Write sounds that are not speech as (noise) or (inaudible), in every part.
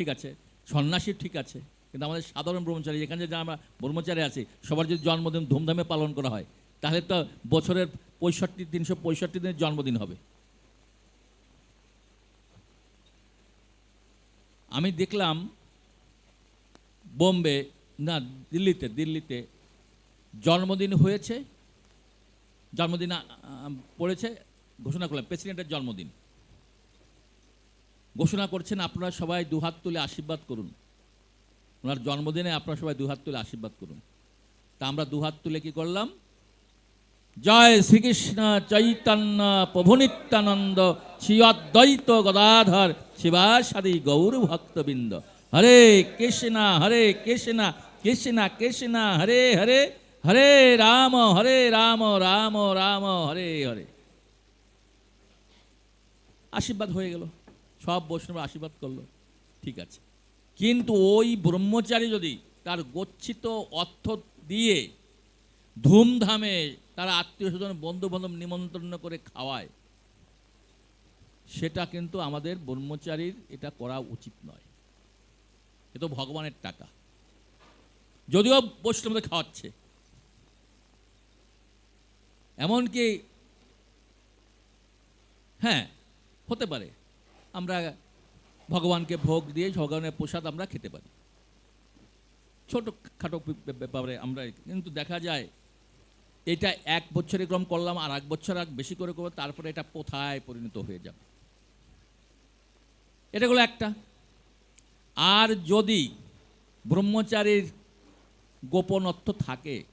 ঠিক আছে সন্ন্যাসী ঠিক আছে, কিন্তু আমাদের সাধারণ ব্রহ্মচারী এখানে যে আমরা ব্রহ্মচারী আছি, সবার যদি জন্মদিন ধুমধামে পালন করা হয়, তাহলে তো বছরের পঁয়ষট্টি, তিনশো পঁয়ষট্টি দিনের জন্মদিন হবে। আমি দেখলাম বোম্বে, না, দিল্লিতে দিল্লিতে জন্মদিন হয়েছে, জন্মদিন পড়েছে, ঘোষণা করলাম, প্রেসিডেন্টের জন্মদিন। ঘোষণা করছেন, আপনারা সবাই দুহাত তুলে আশীর্বাদ করুন। ওনার জন্মদিনে আপনারা সবাই দুহাত তুলে আশীর্বাদ করুন। তা আমরা দুহাত তুলে কি করলাম? জয় শ্রীকৃষ্ণ চৈতন্য প্রভু নিত্যানন্দ শ্রী অদ্বৈত গদাধর শিবাসাদি গৌর ভক্তবৃন্দ হরে কৃষ্ণ হরে কৃষ্ণ কৃষ্ণ কৃষ্ণ, হরে হরে হরে রাম হরে রাম রাম রাম, হরে হরে। আশীর্বাদ হয়ে গেল। সব বৈষ্ণব আশীর্বাদ করল। ঠিক আছে। কিন্তু ওই ব্রহ্মচারী যদি তার গচ্ছিত অর্থ দিয়ে ধুমধামে তারা আত্মীয় স্বজন বন্ধু বান্ধব নিমন্ত্রণ করে খাওয়ায়, সেটা কিন্তু আমাদের ব্রহ্মচারীর এটা করা উচিত নয়। এ তো ভগবানের টাকা। যদিও বৈষ্ণবদের খাওয়াচ্ছে। এমনকি হ্যাঁ হতে পারে। আমরা ভগবানকে ভোগ দিয়ে ভগবানের প্রসাদ আমরা খেতে পারি। ছোট খাটো ব্যাপারে আমরা কিন্তু দেখা যায় এটা এক বছরে ক্রম করলাম, আর এক বছর আর বেশি করে করব, তারপরে এটা কোথায় পরিণত হয়ে যাবে। এটা হলো একটা। আর যদি ব্রহ্মচারীর গোপনত্ব থাকে,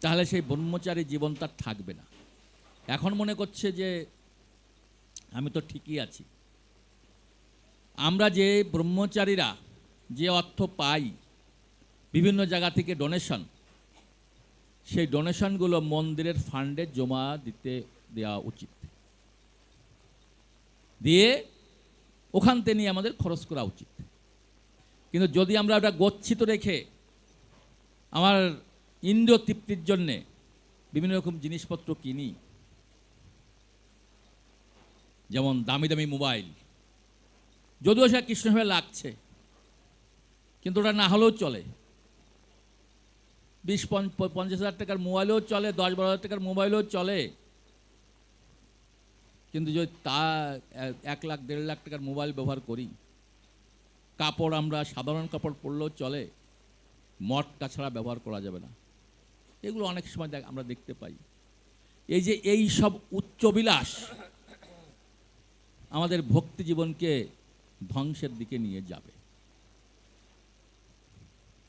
তাহলে সেই ব্রহ্মচারী জীবন তার থাকবে না। এখন মনে করছে যে আমি তো ঠিকই আছি। আমরা যে ব্রহ্মচারীরা যে অর্থ পাই, বিভিন্ন জায়গা থেকে ডোনেশন সেই ডোনেশনগুলো মন্দিরের ফান্ডে জমা দিতে দেওয়া উচিত। দিয়ে ওখান থেকে নিয়ে আমাদের খরচ করা উচিত। কিন্তু যদি আমরা ওটা গচ্ছিত রেখে আমার ইন্দ্রিয় তৃপ্তির জন্যে বিভিন্ন রকম জিনিসপত্র কিনি যেমন দামি দামি মোবাইল। যদিও সেটা কৃষ্ণভাবে লাগছে, কিন্তু ওটা না হলেও চলে। বিশ পঞ্চ- পঞ্চাশ হাজার টাকার মোবাইলও চলে, দশ বারো হাজার টাকার মোবাইলও চলে। কিন্তু যদি তা এক লাখ, দেড় লাখ টাকার মোবাইল ব্যবহার করি, কাপড় আমরা, সাধারণ কাপড় পরলেও চলে মটকা ছাড়া ব্যবহার করা যাবে না। এগুলো অনেক সময় আমরা দেখতে পাই। এই যে, এই সব উচ্চবিলাস আমাদের ভক্তি জীবনকে ধ্বংসের দিকে নিয়ে যাবে।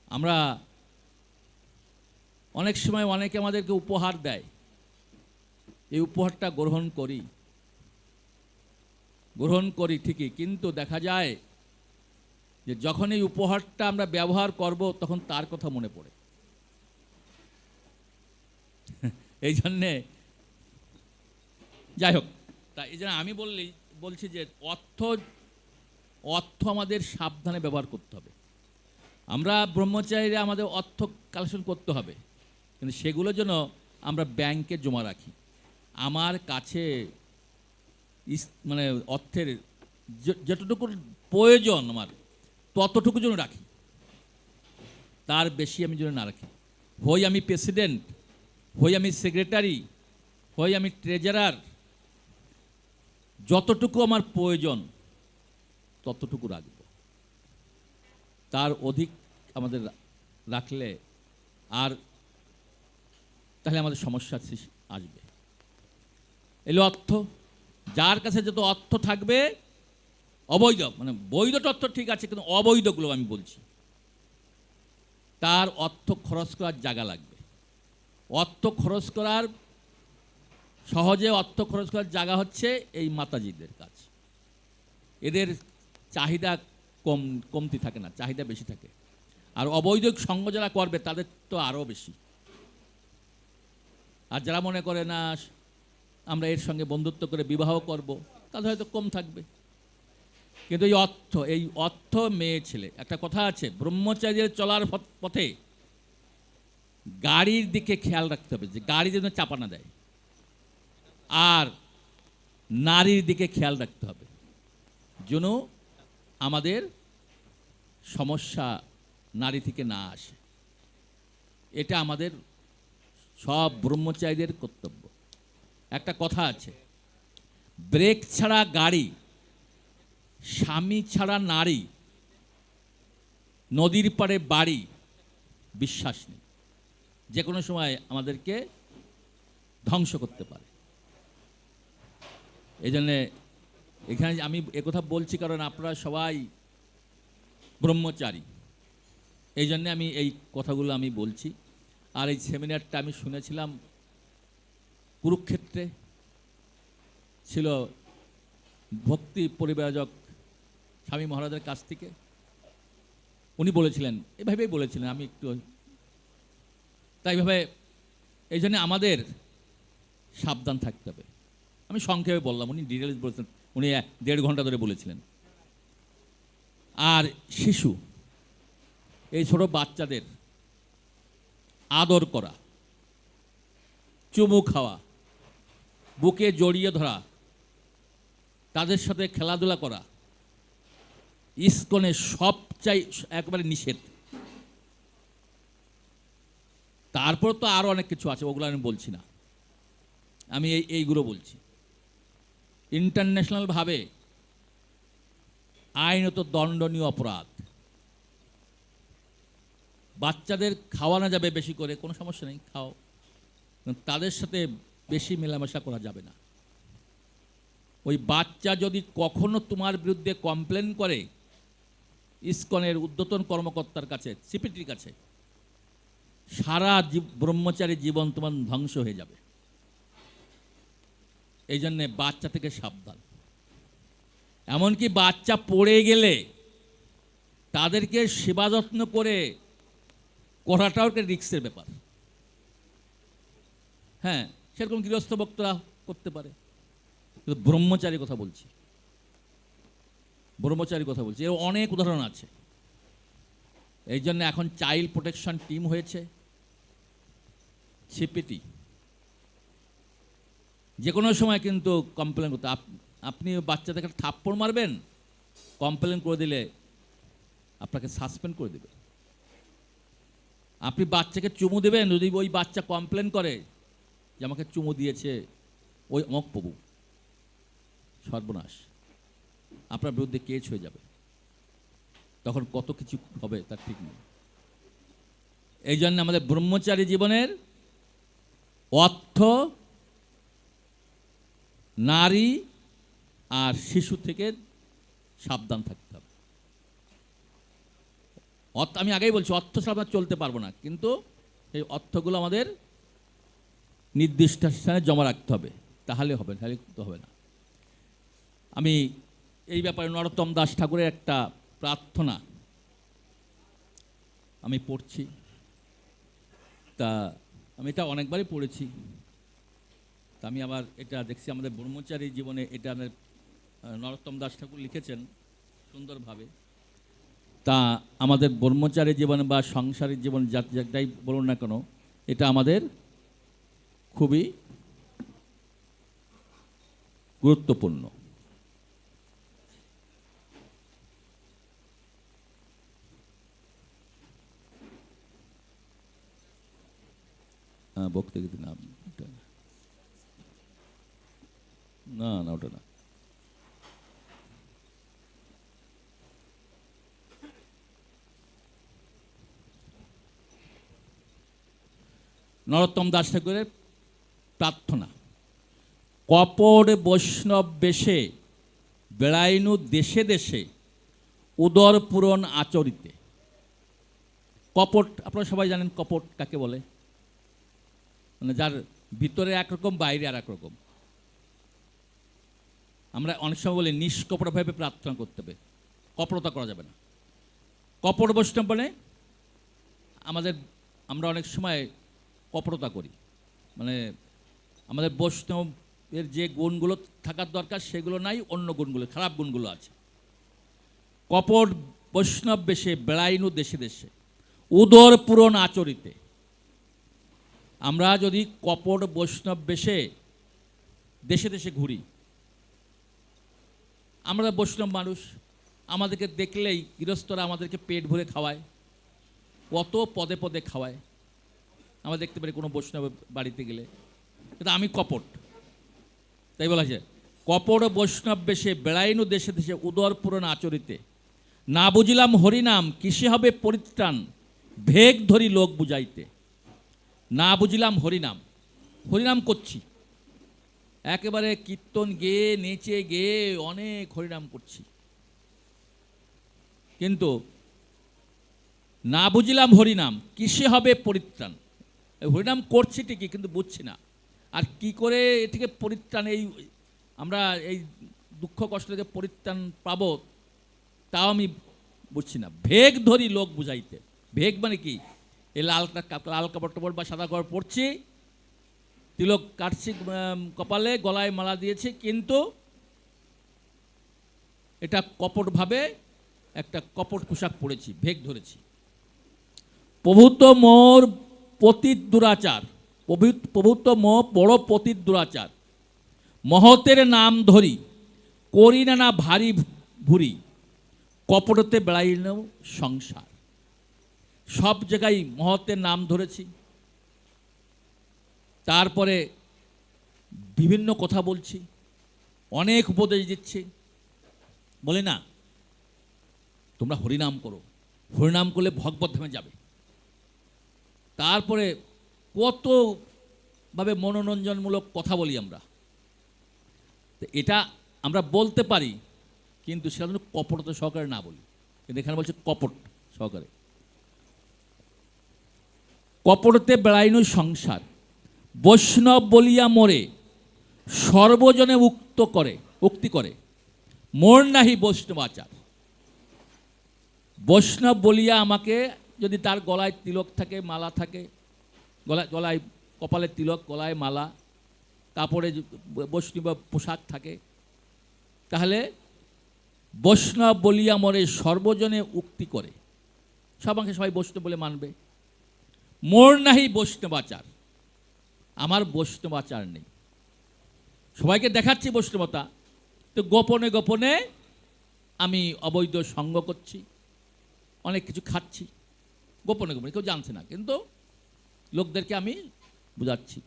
আমরা অনেক সময় অনেকে আমাদেরকে উপহার দেয়। এই উপহারটা গ্রহণ করি। গ্রহণ করি ঠিকই, কিন্তু দেখা যায় যে যখন এই উপহারটা আমরা ব্যবহার করব, তখন তার কথা মনে পড়ে। (laughs) এই জন্যে যাই হোক, তা এই জন্য আমি বললি বলছি যে অর্থ অর্থ আমাদের সাবধানে ব্যবহার করতে হবে। আমরা ব্রহ্মচারীরা আমাদের অর্থ কালেকশন করতে হবে, কিন্তু সেগুলো যেন আমরা ব্যাংকে জমা রাখি। আমার কাছে মানে অর্থের যতটুকু প্রয়োজন আমার, ততটুকু যেন রাখি। তার বেশি আমি যেন না রাখি। হই আমি প্রেসিডেন্ট, হই আমি সেক্রেটারি, হই আমি ট্রেজারার যতটুকু আমার প্রয়োজন, ততটুকু রাখব। তার অধিক আমাদের রাখলে আর তাহলে আমাদের সমস্যার সৃষ্টি আসবে। এলো অর্থ। যার কাছে যত অর্থ থাকবে, অবৈধ মানে বৈধ তথ্য ঠিক আছে, কিন্তু অবৈধগুলো আমি বলছি। তার অর্থ খরচ করার জায়গা লাগবে। অর্থ খরচ করার সহজে অর্থ খরচ করার জায়গা হচ্ছে এই মাতাজিদের কাজ। এদের চাহিদা কম, কমতি থাকে না, চাহিদা বেশি থাকে। আর অবৈধ সঙ্গ যারা করবে, তাদের তো আরও বেশি। আর যারা মনে করে না, আমরা এর সঙ্গে বন্ধুত্ব করে বিবাহ করব, তাদের হয়তো কম থাকবে। কিন্তু এই অর্থ এই অর্থ মেয়ে, ছেলে, একটা কথা আছে ব্রহ্মচারীর চলার পথে গাড়ির দিকে খেয়াল রাখতে হবে, যে গাড়ি যেন চাপা না দেয়। আর নারীর দিকে খেয়াল রাখতে হবে। যেন আমাদের সমস্যা নারী থেকে না আসে। এটা আমাদের সব ব্রহ্মচারীদের কর্তব্য। একটা কথা আছে, ব্রেক ছাড়া গাড়ি, স্বামী ছাড়া নারী, নদীর পাড়ে বাড়ি, বিশ্বাস নেই। যে কোনো সময় আমাদেরকে ধ্বংস করতে পারে। এই জন্যে এখানে আমি একথা বলছি কারণ আপনারা সবাই ব্রহ্মচারী। এই জন্যে আমি এই কথাগুলো আমি বলছি। আর এই সেমিনারটা আমি শুনেছিলাম কুরুক্ষেত্রে। ছিল ভক্তি পরিবারক স্বামী মহারাজের কাছ থেকে। উনি বলেছিলেন, এভাবেই বলেছিলেন, আমি একটু তাইভাবে এই জন্যে আমাদের সাবধান থাকতে হবে। আমি সংক্ষেপে বললাম, উনি ডিটেলস বলেছেন, উনি দেড় ঘণ্টা ধরে বলেছিলেন। আর শিশু, এই ছোট বাচ্চাদের আদর করা, চুমু খাওয়া, বুকে জড়িয়ে ধরা, তাদের সাথে খেলাধুলা করা ইস্কনে সব চাই একবারে নিষেধ। তারপর তো আরও অনেক কিছু আছে, ওগুলো আমি বলছি না। আমি এই, এইগুলো বলছি। ইন্টারন্যাশনালভাবে আইনত দণ্ডনীয় অপরাধ। বাচ্চাদের খাওয়ানো যাবে বেশি করে, কোনো সমস্যা নেই, খাও। তাদের সাথে বেশি মেলামেশা করা যাবে না। ওই বাচ্চা যদি কখনো তোমার বিরুদ্ধে কমপ্লেন করে, ইসকনের উদ্যতন কর্মকর্তার কাছে, সিপিটির কাছে, সারা ব্রহ্মচারী জীবন তোমার ধ্বংস হয়ে যাবে। এই জন্যে বাচ্চা থেকে সাবধান। এমনকি বাচ্চা পড়ে গেলে তাদেরকে সেবা যত্ন করে করাটাও একটা রিক্সের ব্যাপার। হ্যাঁ সেরকম গৃহস্থ ভক্তরা করতে পারে। কিন্তু ব্রহ্মচারী কথা বলছি। ব্রহ্মচারী কথা বলছি। এর অনেক উদাহরণ আছে। এই জন্য এখন চাইল্ড প্রোটেকশন টিম হয়েছে। সিপিটি যে কোনো সময় কিন্তু কমপ্লেন করতে আপনি বাচ্চাদেরকে একটা থাপ্পড় মারবেন কমপ্লেন করে দিলে আপনাকে সাসপেন্ড করে দেবে। আপনি বাচ্চাকে চুমু দেবেন, যদি ওই বাচ্চা কমপ্লেন করে যে আমাকে চুমু দিয়েছে, ওই অমক প্রভু, সর্বনাশ। আপনার বিরুদ্ধে কেস হয়ে যাবে। তখন কত কিছু হবে তার ঠিক নেই। এই জন্য আমাদের ব্রহ্মচারী জীবনের অর্থ নারী আর শিশু থেকে সাবধান থাকতে হবে। আমি আগেই বলছি, অর্থ সাবধান চলতে পারব না, কিন্তু সেই অর্থগুলো আমাদের নির্দিষ্ট স্থানে জমা রাখতে হবে। তাহলে হবে, তাহলে তো হবে না। আমি এই ব্যাপারে নরোত্তম দাস ঠাকুরের একটা প্রার্থনা আমি পড়ছি। তা আমি এটা অনেকবারই পড়েছি। তা আমি আবার এটা দেখছি, আমাদের ব্রহ্মচারী জীবনে এটা আমাদের নরোত্তম দাস ঠাকুর লিখেছেন সুন্দরভাবে। তা আমাদের ব্রহ্মচারী জীবন বা সংসারের জীবন যাটাই বলুন না কেন, এটা আমাদের খুবই গুরুত্বপূর্ণ। বক্তৃতা গীতি না না। ওটা না। নরোত্তম দাস ঠাকুরের প্রার্থনা, কপট বৈষ্ণব বেশে, বেড়াইনু দেশে দেশে, উদর পূরণ আচরিতে। কপট, আপনারা সবাই জানেন কপট কাকে বলে? মানে যার ভিতরে একরকম, বাইরে আর রকম। আমরা অনেক সময় বলি, নিষ্কপটভাবে প্রার্থনা করতে হবে। কপটতা করা যাবে না। কপট বৈষ্ণব মানে আমাদের, আমরা অনেক সময় কপটতা করি। মানে আমাদের বৈষ্ণবের যে গুণগুলো থাকার দরকার, সেগুলো নাই, অন্য গুণগুলো, খারাপ গুণগুলো আছে। কপট বৈষ্ণব বেশে, বেড়াইনু দেশে দেশে। উদর পূরণ আচরিতে। আমরা যদি কপট বৈষ্ণব বেশে, দেশে দেশে ঘুরি আমরা বৈষ্ণব মানুষ, আমাদেরকে দেখলেই গৃহস্থরা আমাদেরকে পেট ভরে খাওয়ায়, কত পদে পদে খাওয়ায়। আমরা দেখতে পারি কোনো বৈষ্ণব বাড়িতে গেলে। কিন্তু আমি কপট। তাই বলা যায় কপট বৈষ্ণব বেশে বেড়াইনু দেশে দেশে উদর পূরণ আচরিতে। না বুঝিলাম হরিনাম, কিসে হবে পরিত্রাণ, ভেগ ধরি লোক বুঝাইতে। না বুঝিলাম হরিনাম হরিনাম করছি। একেবারে কীর্তন গেয়ে, নেচে গেয়ে অনেক হরিনাম করছি। কিন্তু না বুঝিলাম হরিনাম, কিসে হবে পরিত্রাণ? হরিনাম করছি ঠিকই, কিন্তু বুঝছি না। আর কি করে এ থেকে পরিত্রাণ, এই আমরা এই দুঃখ কষ্ট থেকে পরিত্রাণ পাবো, তাও আমি বুঝছি না। ভেগ ধরি লোক বুঝাইতে। ভেগ মানে কি? এই কাপ- লাল কাপড় টাপড় বা সাদা কাপড় পরছি তিলক কাটছি কপালে, গলায় মালা দিয়েছি, কিন্তু এটা কপটভাবে একটা কপট পোশাক পরেছি, ভেগ ধরেছি। প্রভূত মোর পতিত দুরাচার প্রভু- প্রভূত মো বড় পতিত দুরাচার। মহতের নাম ধরি, করি না না ভারী ভুরি, কপটতে বেড়াইল সংসার। সব জায়গায় মহতের নাম ধরেছি। তারপরে বিভিন্ন কথা বলছি, অনেক উপদেশ দিচ্ছি। বলে না, তোমরা হরিনাম করো। হরিনাম করলে ভগবত ধামে যাবে। তারপরে কতভাবে মনোরঞ্জনমূলক কথা বলি আমরা। এটা আমরা বলতে পারি, কিন্তু সেটা যেন কপটতা সহকারে না বলি। কিন্তু এখানে বলছে কপট সহকারে। কপটতে বেড়াইনু সংসার। বৈষ্ণব বলিয়া মোরে, সর্বজনে উক্ত করে, উক্তি করে, মোর নাহি বৈষ্ণব আচার বৈষ্ণব বলিয়া আমাকে যদি তার গলায় তিলক থাকে, মালা থাকে, গলায় গলায়, কপালে তিলক, গলায় মালা, কাপড়ে বৈষ্ণব পোশাক থাকে, তাহলে বৈষ্ণব বলিয়া মরে, সর্বজনে উক্তি করে। সব আমাকে সবাই বৈষ্ণব বলে মানবে। মোর নাহি বৈষ্ণবাচার। আমার বৈষ্ণবাচার নেই। সবাইকে দেখাচ্ছি বৈষ্ণবতা। তো গোপনে গোপনে আমি অবৈধ সঙ্গ করছি, অনেক কিছু খাচ্ছি, গোপনে গোপনে, কেউ জানছে না, কিন্তু লোকদেরকে আমি বুঝাচ্ছি।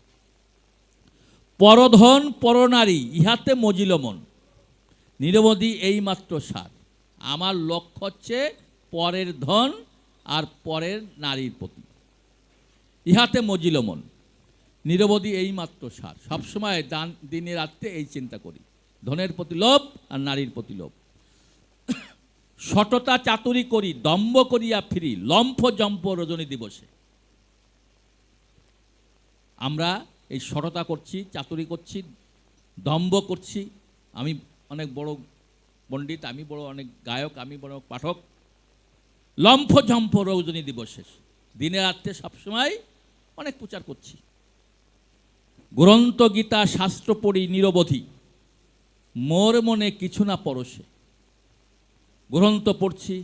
পরধন, পরনারী, ইহাতে মজিল মন, নিরবধি এইমাত্র সার। আমার লক্ষ্য হচ্ছে পরের ধন আর পরের নারীর প্রতি। ইহাতে মজিল মন। নিরবধি এইমাত্র সার। সবসময় দান, দিনে রাত্রে এই চিন্তা করি। ধনের প্রতি লোভ আর নারীর প্রতি লোভ। সততা চাতুরি করি, দম্ভ করিয়া ফিরি, লম্ফ জম্প রজনী দিবসে। আমরা এই সততা করছি, চাতুরি করছি, দম্ভ করছি। আমি অনেক বড় পণ্ডিত, আমি বড় অনেক গায়ক, আমি বড় পাঠক। লম্ফ ঝম্প রজনী দিবসে। দিনে রাত্রে সবসময় অনেক প্রচার করছি। গ্রন্থ গীতা শাস্ত্র পড়ি নিরবধি। মোর মনে কিছু না পরশে। গ্রন্থ পড়ছি,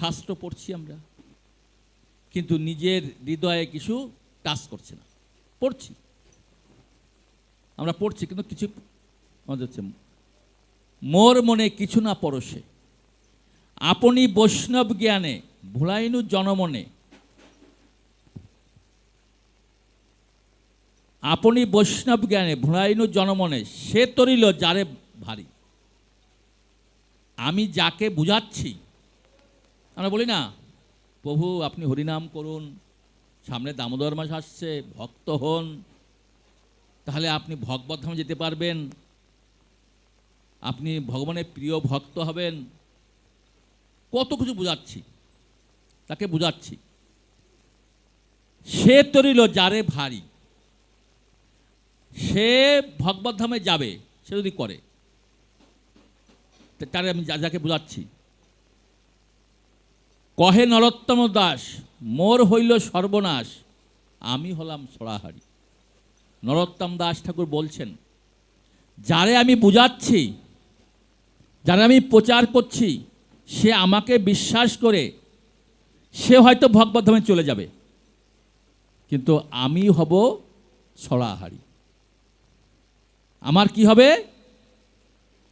শাস্ত্র পড়ছি আমরা। কিন্তু নিজের হৃদয়ে কিছু টাচ করছে না। পড়ছি। আমরা পড়ছি কিন্তু কিছু আমাদের হচ্ছে মোর মনে কিছু না পরশে। আপনি বৈষ্ণব জ্ঞানে, ভুলাইনু জনমনে আপনি বৈষ্ণব জ্ঞানে, ভুলাইনু জনমনে, সে তরিল যারে ভারী। আমি যাকে বুঝাচ্ছি, আমরা বলি না, প্রভু, আপনি হরিনাম করুন, সামনে দামোদর মাস আসছে, ভক্ত হন, তাহলে আপনি ভগবত ধামে যেতে পারবেন, আপনি ভগবানের প্রিয় ভক্ত হবেন। কত কিছু বুঝাচ্ছি, তাকে বুঝাচ্ছি। সে তরিল যারে ভারী। সে ভগবত ধামে যাবে, সে যদি করে। তারে আমি যা- যাকে বুঝাচ্ছি কহে নরোত্তম দাস, মোর হইল সর্বনাশ, আমি হলাম সরাহারি। নরোত্তম দাস ঠাকুর বলছেন, যারে আমি বুঝাচ্ছি, যারা আমি প্রচার করছি, সে আমাকে বিশ্বাস করে সে হয়তো ভগবদ্ধামে চলে যাবে। কিন্তু আমি হব ছড়াহারি আমার কি হবে?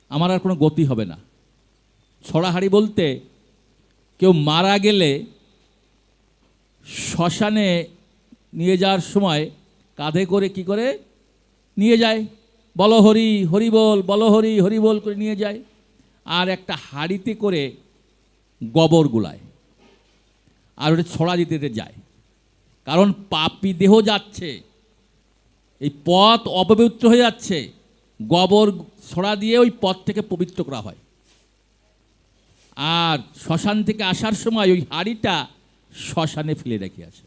আমার আর কোনো গতি হবে না। ছড়াহাড়ি বলতে কেউ মারা গেলে শ্মশানে নিয়ে যাওয়ার সময় কাঁধে করে কি করে? নিয়ে যায়। বলো হরি হরি বল, বলো হরি হরি বল করে নিয়ে যায়। আর একটা হাড়িতে করে গোবর গুলায়। আর ওটা ছড়া দিতে যায়। কারণ পাপি দেহ যাচ্ছে। এই পথ অপবিত্র হয়ে যাচ্ছে। গোবর ছড়া দিয়ে ওই পথ থেকে পবিত্র করা হয়। আর শ্মশান থেকে আসার সময় ওই হাড়িটা শ্মশানে ফেলে রেখে আছে